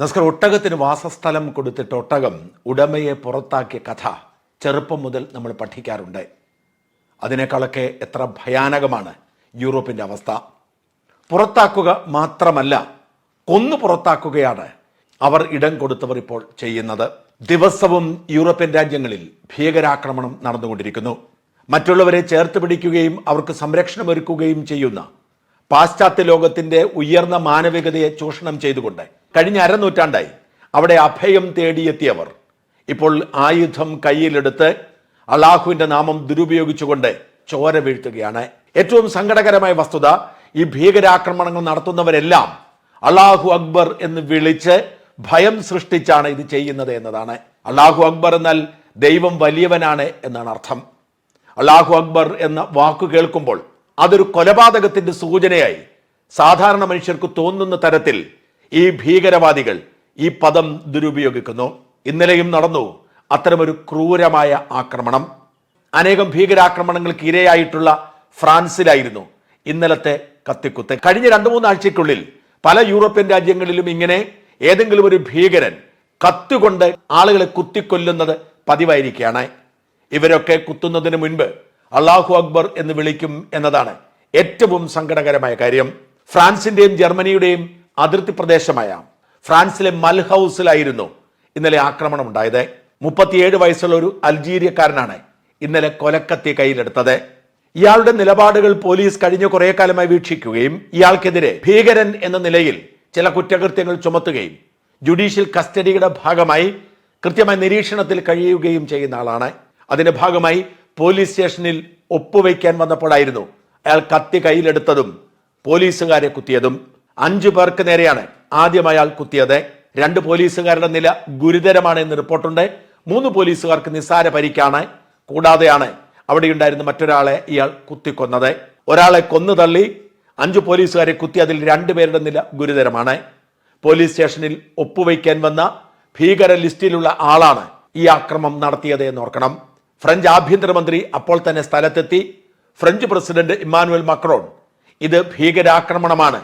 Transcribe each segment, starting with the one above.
നസ്കർ ഒട്ടകത്തിന് വാസസ്ഥലം കൊടുത്തിട്ട് ഒട്ടകം ഉടമയെ പുറത്താക്കിയ കഥ ചെറുപ്പം മുതൽ നമ്മൾ പഠിക്കാറുണ്ട്. അതിനേക്കാളൊക്കെ എത്ര ഭയാനകമാണ് യൂറോപ്പിന്റെ അവസ്ഥ. പുറത്താക്കുക മാത്രമല്ല കൊന്നു പുറത്താക്കുകയാണ് അവർ ഇടം കൊടുത്തവർ ഇപ്പോൾ ചെയ്യുന്നത്. ദിവസവും യൂറോപ്യൻ രാജ്യങ്ങളിൽ ഭീകരാക്രമണം നടന്നുകൊണ്ടിരിക്കുന്നു. മറ്റുള്ളവരെ ചേർത്ത് പിടിക്കുകയും അവർക്ക് സംരക്ഷണം ഒരുക്കുകയും ചെയ്യുന്ന പാശ്ചാത്യ ലോകത്തിന്റെ ഉയർന്ന മാനവികതയെ ചൂഷണം ചെയ്തുകൊണ്ട് കഴിഞ്ഞ അരനൂറ്റാണ്ടായി അവിടെ അഭയം തേടിയെത്തിയവർ. ഇപ്പോൾ ആയുധം കയ്യിലെടുത്ത് അള്ളാഹുവിന്റെ നാമം ദുരുപയോഗിച്ചുകൊണ്ട് ചോര വീഴ്ത്തുകയാണ്. ഏറ്റവും സങ്കടകരമായ വസ്തുത ഈ ഭീകരാക്രമണങ്ങൾ നടത്തുന്നവരെല്ലാം അള്ളാഹു അക്ബർ എന്ന് വിളിച്ച് ഭയം സൃഷ്ടിച്ചാണ് ഇത് ചെയ്യുന്നത് എന്നതാണ്. അള്ളാഹു അക്ബർ എന്നാൽ ദൈവം വലിയവനാണ് എന്നാണ് അർത്ഥം. അള്ളാഹു അക്ബർ എന്ന വാക്കു കേൾക്കുമ്പോൾ അതൊരു കൊലപാതകത്തിന്റെ സൂചനയായി. സാധാരണ മനുഷ്യർക്ക് തോന്നുന്ന തരത്തിൽ ഈ ഭീകരവാദികൾ ഈ പദം ദുരുപയോഗിക്കുന്നു. ഇന്നലെയും നടന്നു. അത്തരമൊരു ക്രൂരമായ ആക്രമണം. അനേകം ഭീകരാക്രമണങ്ങൾക്ക് ഇരയായിട്ടുള്ള ഫ്രാൻസിലായിരുന്നു ഇന്നലത്തെ കത്തിക്കുത്ത്. കഴിഞ്ഞ രണ്ടു മൂന്നാഴ്ചയ്ക്കുള്ളിൽ പല യൂറോപ്യൻ രാജ്യങ്ങളിലും ഇങ്ങനെ ഏതെങ്കിലും ഒരു ഭീകരൻ കത്തുകൊണ്ട് ആളുകളെ കുത്തിക്കൊല്ലുന്നത് പതിവായിരിക്കുകയാണ്. ഇവരൊക്കെ കുത്തുന്നതിന് മുൻപ് അള്ളാഹു അക്ബർ എന്ന് വിളിക്കും എന്നതാണ് ഏറ്റവും സങ്കടകരമായ കാര്യം. ഫ്രാൻസിന്റെയും ജർമ്മനിയുടെയും അതിർത്തി പ്രദേശമായ ഫ്രാൻസിലെ മൽഹൌസിലായിരുന്നു ഇന്നലെ ആക്രമണം ഉണ്ടായത്. മുപ്പത്തിയേഴ് വയസ്സുള്ള ഒരു അൽജീരിയക്കാരനാണ് ഇന്നലെ കൊലക്കത്തി കയ്യിലെടുത്തത്. ഇയാളുടെ നിലപാടുകൾ പോലീസ് കഴിഞ്ഞ കുറെ കാലമായി വീക്ഷിക്കുകയും ഇയാൾക്കെതിരെ ഭീകരൻ എന്ന നിലയിൽ ചില കുറ്റകൃത്യങ്ങൾ ചുമത്തുകയും ജുഡീഷ്യൽ കസ്റ്റഡിയുടെ ഭാഗമായി കൃത്യമായ നിരീക്ഷണത്തിൽ കഴിയുകയും ചെയ്യുന്ന ആളാണ്. അതിന്റെ ഭാഗമായി പോലീസ് സ്റ്റേഷനിൽ ഒപ്പുവയ്ക്കാൻ വന്നപ്പോഴായിരുന്നു അയാൾ കത്തി കയ്യിലെടുത്തതും പോലീസുകാരെ കുത്തിയതും. അഞ്ചു പേർക്ക് നേരെയാണ് ആദ്യം അയാൾ കുത്തിയത്. രണ്ട് പോലീസുകാരുടെ നില ഗുരുതരമാണ് എന്ന് റിപ്പോർട്ടുണ്ട്. മൂന്ന് പോലീസുകാർക്ക് നിസ്സാര പരിക്കാണ്. കൂടാതെയാണ് അവിടെയുണ്ടായിരുന്ന മറ്റൊരാളെ ഇയാൾ കുത്തിക്കൊന്നത്. ഒരാളെ കൊന്നു തള്ളി അഞ്ചു പോലീസുകാരെ കുത്തി അതിൽ രണ്ടുപേരുടെ നില ഗുരുതരമാണ്. പോലീസ് സ്റ്റേഷനിൽ ഒപ്പുവയ്ക്കാൻ വന്ന ഭീകര ലിസ്റ്റിലുള്ള ആളാണ് ഈ ആക്രമം നടത്തിയത് എന്ന് ഓർക്കണം. ഫ്രഞ്ച് ആഭ്യന്തരമന്ത്രി അപ്പോൾ തന്നെ സ്ഥലത്തെത്തി ഫ്രഞ്ച് പ്രസിഡന്റ് ഇമ്മാനുവൽ മക്രോൺ. ഇത് ഭീകരാക്രമണമാണ്.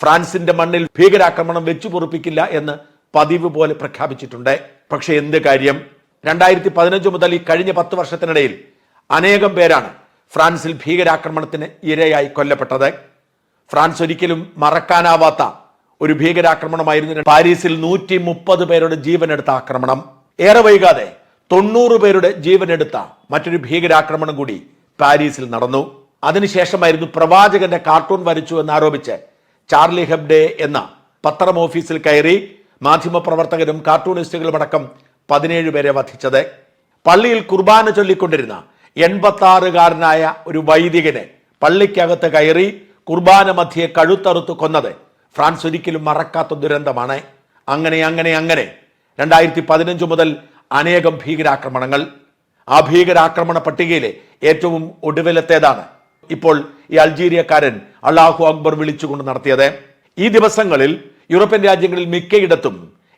ഫ്രാൻസിന്റെ മണ്ണിൽ ഭീകരാക്രമണം വെച്ചു പൊറുപ്പിക്കില്ല എന്ന് പതിവ് പോലെ പ്രഖ്യാപിച്ചിട്ടുണ്ട്. പക്ഷേ എന്ത് കാര്യം? രണ്ടായിരത്തി പതിനഞ്ച് മുതൽ ഈ കഴിഞ്ഞ പത്ത് വർഷത്തിനിടയിൽ അനേകം പേരാണ് ഫ്രാൻസിൽ ഭീകരാക്രമണത്തിന് ഇരയായി കൊല്ലപ്പെട്ടത്. ഫ്രാൻസ് ഒരിക്കലും മറക്കാനാവാത്ത ഒരു ഭീകരാക്രമണമായിരുന്നു. പാരീസിൽ നൂറ്റി മുപ്പത് പേരുടെ ജീവനെടുത്ത ആക്രമണം. ഏറെ വൈകാതെ തൊണ്ണൂറ് പേരുടെ ജീവനെടുത്ത മറ്റൊരു ഭീകരാക്രമണം കൂടി പാരീസിൽ നടന്നു. അതിനുശേഷമായിരുന്നു പ്രവാചകന്റെ കാർട്ടൂൺ വരച്ചു എന്നാരോപിച്ച് ചാർലി ഹെബ്ഡെ എന്ന പത്രം ഓഫീസിൽ കയറി മാധ്യമപ്രവർത്തകരും കാർട്ടൂണിസ്റ്റുകളും അടക്കം പതിനേഴ് പേരെ വധിച്ചത്. പള്ളിയിൽ കുർബാന ചൊല്ലിക്കൊണ്ടിരുന്ന എൺപത്തി ആറുകാരനായ ഒരു വൈദികനെ പള്ളിക്കകത്ത് കയറി കുർബാന മധ്യയെ കഴുത്തറുത്ത് കൊന്നത് ഫ്രാൻസ് ഒരിക്കലും മറക്കാത്ത ദുരന്തമാണ്. അങ്ങനെ അങ്ങനെ അങ്ങനെ. രണ്ടായിരത്തി പതിനഞ്ച് മുതൽ അനേകം ഭീകരാക്രമണങ്ങൾ. ആ ഭീകരാക്രമണ പട്ടികയിലെ ഏറ്റവും ഒടുവിലത്തേതാണ് ഇപ്പോൾ ഈ അൾജീരിയക്കാരൻ അള്ളാഹു അക്ബർ വിളിച്ചുകൊണ്ട് നടത്തിയത്. ഈ ദിവസങ്ങളിൽ യൂറോപ്യൻ രാജ്യങ്ങളിൽ മിക്കയിടത്തും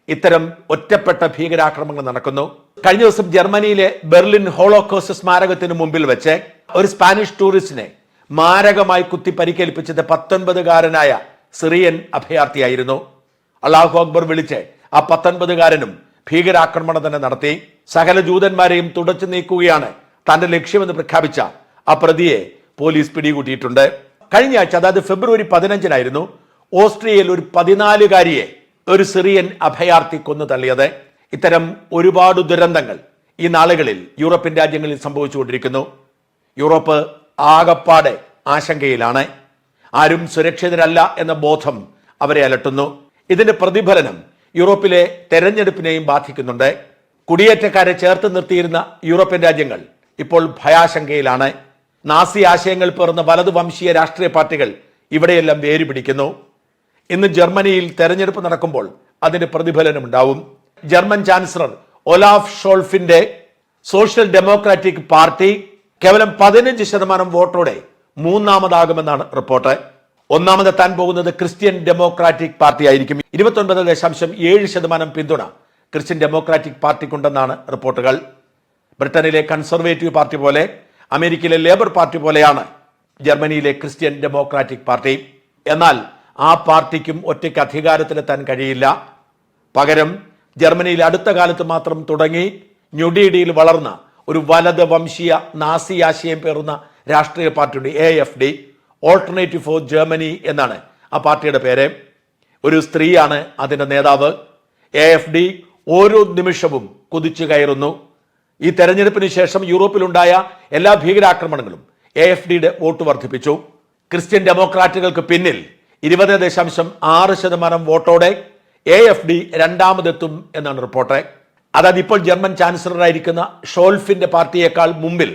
ഇത്തരം ഒറ്റപ്പെട്ട ഭീകരാക്രമണങ്ങൾ നടക്കുന്നു. കഴിഞ്ഞ ദിവസം ജർമ്മനിയിലെ ബെർലിൻ ഹോളോകോസ് സ്മാരകത്തിന് മുമ്പിൽ വെച്ച് ഒരു സ്പാനിഷ് ടൂറിസ്റ്റിനെ മാരകമായി കുത്തി പരിക്കേൽപ്പിച്ചത് പത്തൊൻപതുകാരനായ സിറിയൻ അഭയാർത്ഥിയായിരുന്നു. അള്ളാഹു അക്ബർ വിളിച്ച് ആ പത്തൊൻപതുകാരനും ഭീകരാക്രമണം തന്നെ നടത്തി സകല ജൂതന്മാരെയും തുടച്ചു നീക്കുകയാണ് തന്റെ ലക്ഷ്യമെന്ന് പ്രഖ്യാപിച്ച ആ പ്രതിയെ പോലീസ് പിടികൂട്ടിയിട്ടുണ്ട്. കഴിഞ്ഞ ആഴ്ച അതായത് ഫെബ്രുവരി പതിനഞ്ചിനായിരുന്നു ഓസ്ട്രിയയിൽ ഒരു പതിനാലുകാരിയെ ഒരു സിറിയൻ അഭയാർത്ഥി കൊന്നു തള്ളിയത്. ഇത്തരം ഒരുപാട് ദുരന്തങ്ങൾ ഈ നാളുകളിൽ യൂറോപ്യൻ രാജ്യങ്ങളിൽ സംഭവിച്ചുകൊണ്ടിരിക്കുന്നു. യൂറോപ്പ് ആകപ്പാടെ ആശങ്കയിലാണ്. ആരും സുരക്ഷിതരല്ല എന്ന ബോധം അവരെ അലട്ടുന്നു. ഇതിന്റെ പ്രതിഫലനം യൂറോപ്പിലെ തെരഞ്ഞെടുപ്പിനെയും ബാധിക്കുന്നുണ്ട്. കുടിയേറ്റക്കാരെ ചേർത്ത് നിർത്തിയിരുന്ന യൂറോപ്യൻ രാജ്യങ്ങൾ ഇപ്പോൾ ഭയാശങ്കയിലാണ്. നാസി ആശയങ്ങൾ പേർന്ന വലതു വംശീയ രാഷ്ട്രീയ പാർട്ടികൾ ഇവിടെയെല്ലാം വേര് പിടിക്കുന്നു ഇന്ന് ജർമ്മനിയിൽ തെരഞ്ഞെടുപ്പ് നടക്കുമ്പോൾ അതിന് പ്രതിഫലനം ഉണ്ടാവും ജർമ്മൻ ചാൻസലർ ഒലാഫ് ഷോൾഫിന്റെ സോഷ്യൽ ഡെമോക്രാറ്റിക് പാർട്ടി കേവലം പതിനഞ്ച് ശതമാനം വോട്ടോടെ മൂന്നാമതാകുമെന്നാണ് റിപ്പോർട്ട്. ഒന്നാമതെത്താൻ പോകുന്നത് ക്രിസ്ത്യൻ ഡെമോക്രാറ്റിക് പാർട്ടി ആയിരിക്കും ഇരുപത്തൊൻപത് ദശാംശം ഏഴ് ശതമാനം പിന്തുണ ക്രിസ്ത്യൻ ഡെമോക്രാറ്റിക് പാർട്ടിക്കുണ്ടെന്നാണ് റിപ്പോർട്ടുകൾ. ബ്രിട്ടനിലെ കൺസർവേറ്റീവ് പാർട്ടി പോലെ അമേരിക്കയിലെ ലേബർ പാർട്ടി പോലെയാണ് ജർമ്മനിയിലെ ക്രിസ്ത്യൻ ഡെമോക്രാറ്റിക് പാർട്ടി. എന്നാൽ ആ പാർട്ടിക്കും ഒറ്റയ്ക്ക് അധികാരത്തിലെത്താൻ കഴിയില്ല. പകരം ജർമ്മനിയിൽ അടുത്ത കാലത്ത് മാത്രം തുടങ്ങി ന്യൂഡീഡിയിൽ വളർന്ന ഒരു വലത് വംശീയ നാസി ആശയം പേറുന്ന രാഷ്ട്രീയ പാർട്ടിയുടെ A F D. Alternative for Germany എന്നാണ് ആ പാർട്ടിയുടെ പേര്. ഒരു സ്ത്രീയാണ് അതിന്റെ നേതാവ്. എ എഫ് ഡി ഓരോ നിമിഷവും കുതിച്ചു കയറുന്നു. ഈ തെരഞ്ഞെടുപ്പിന് ശേഷം യൂറോപ്പിലുണ്ടായ എല്ലാ ഭീകരാക്രമണങ്ങളും എ എഫ് ഡിയുടെ വോട്ട് വർദ്ധിപ്പിച്ചു. ക്രിസ്ത്യൻ ഡെമോക്രാറ്റുകൾക്ക് പിന്നിൽ ഇരുപത് ദശാംശം ആറ് ശതമാനം വോട്ടോടെ എ എഫ് ഡി രണ്ടാമതെത്തും എന്നാണ് റിപ്പോർട്ട്. അതായത് ഇപ്പോൾ ജർമ്മൻ ചാൻസലറായിരിക്കുന്ന ഷോൾഫിന്റെ പാർട്ടിയേക്കാൾ മുമ്പിൽ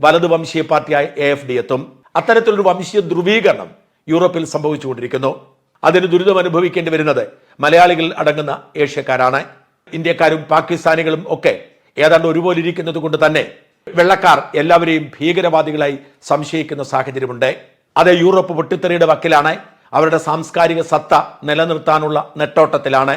വലതുവംശീയ പാർട്ടിയായ എ എഫ് ഡി എത്തും. അത്തരത്തിലൊരു വംശീയ ധ്രുവീകരണം യൂറോപ്പിൽ സംഭവിച്ചുകൊണ്ടിരിക്കുന്നു. അതിന് ദുരിതം അനുഭവിക്കേണ്ടി വരുന്നത് മലയാളികൾ അടങ്ങുന്ന ഏഷ്യക്കാരാണ്. ഇന്ത്യക്കാരും പാകിസ്ഥാനികളും ഒക്കെ ഏതാണ്ട് ഒരുപോലെ ഇരിക്കുന്നത് കൊണ്ട് തന്നെ വെള്ളക്കാർ എല്ലാവരെയും ഭീകരവാദികളായി സംശയിക്കുന്ന സാഹചര്യമുണ്ട്. അത് യൂറോപ്പ് പൊട്ടിത്തെറിയുടെ വക്കിലാണ്. അവരുടെ സാംസ്കാരിക സത്ത നിലനിർത്താനുള്ള നെട്ടോട്ടത്തിലാണ്.